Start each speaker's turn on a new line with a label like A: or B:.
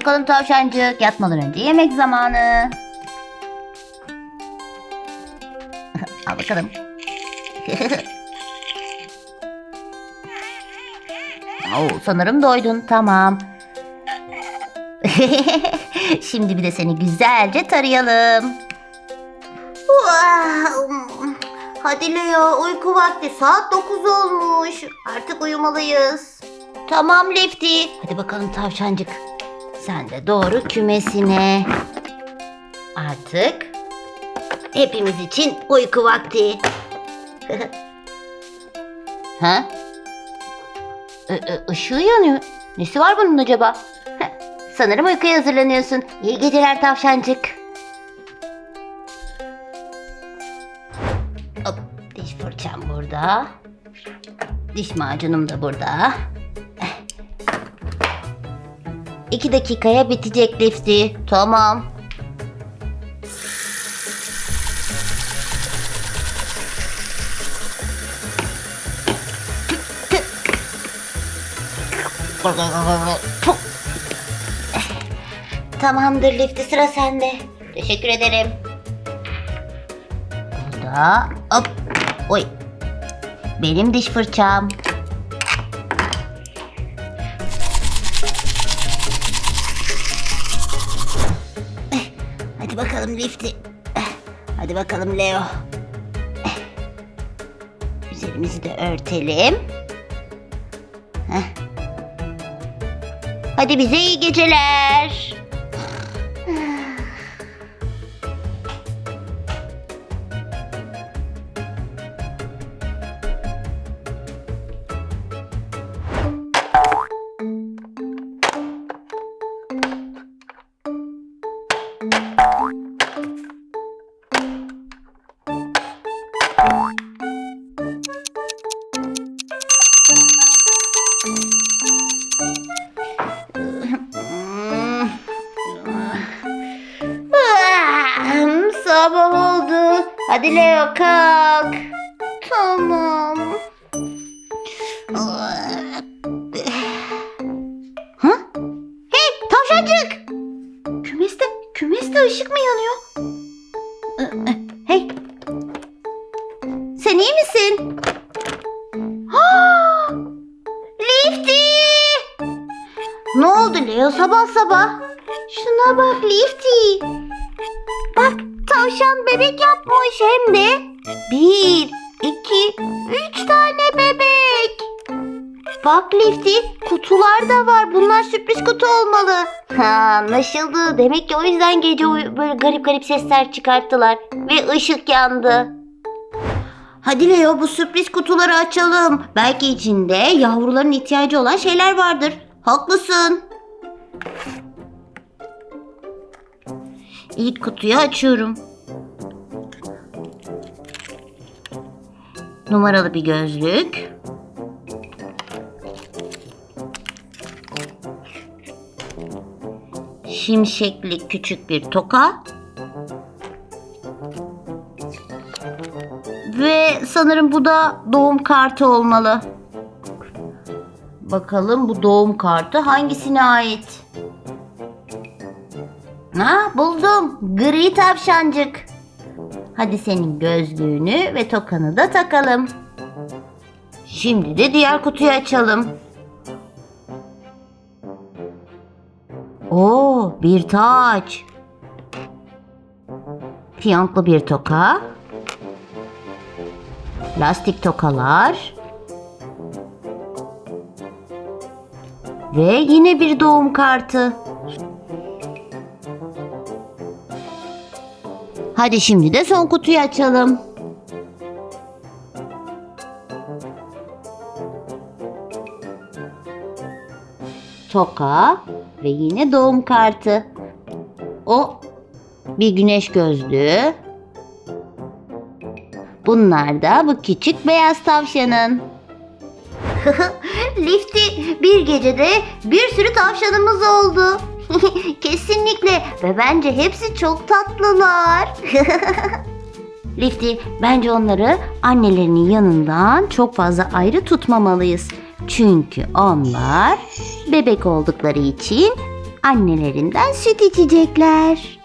A: bakalım tavşancık. Yatmadan önce yemek zamanı. Al bakalım. Oo, sanırım doydun. Tamam. Şimdi bir de seni güzelce tarayalım. Hadi Leo uyku vakti saat 9 olmuş. Artık uyumalıyız. Tamam Lefty. Hadi bakalım tavşancık. Sen de doğru kümesine. Artık hepimiz için uyku vakti. ha? Ö- ö- ışığı yanıyor. Nesi var bunun acaba? Sanırım uykuya hazırlanıyorsun. İyi geceler tavşancık. Hop, diş fırçam burada. Diş macunum da burada. İki dakikaya bitecek Lifty. Tamam. Tamamdır Lifty sıra sende. Teşekkür ederim. Burada hop. Oy. Benim diş fırçam. Bakalım Lifty. Eh, Hadi bakalım Leo. Eh, Üzerimizi de örtelim. Heh. Hadi bize iyi geceler. Sabah oldu. Hadi Leo kalk. Tamam. Ha? Hey tavşancık. Kümeste, kümeste ışık mı yanıyor? Leo sabah sabah? Şuna bak Lifty. Bak tavşan bebek yapmış hem de. Bir, iki, üç tane bebek. Bak Lifty kutular da var. Bunlar sürpriz kutu olmalı. Ha, anlaşıldı. Demek ki o yüzden gece böyle garip garip sesler çıkarttılar. Ve ışık yandı. Hadi Leo bu sürpriz kutuları açalım. Belki içinde yavruların ihtiyacı olan şeyler vardır. Haklısın. İlk kutuyu açıyorum. Numaralı bir gözlük. Şimşekli küçük bir toka. Ve sanırım bu da doğum kartı olmalı. Bakalım bu doğum kartı hangisine ait? Ha buldum. Gri tavşancık. Hadi senin gözlüğünü ve tokanı da takalım. Şimdi de diğer kutuyu açalım. Oo, bir taç. Fiyonklu bir toka. Lastik tokalar. Ve yine bir doğum kartı. Hadi şimdi de son kutuyu açalım. Toka ve yine doğum kartı. O bir güneş gözlüğü. Bunlar da bu küçük beyaz tavşanın. Lifty bir gecede bir sürü tavşanımız oldu. Kesinlikle ve bence hepsi çok tatlılar. Lifty bence onları annelerinin yanından çok fazla ayrı tutmamalıyız. Çünkü onlar bebek oldukları için annelerinden süt içecekler.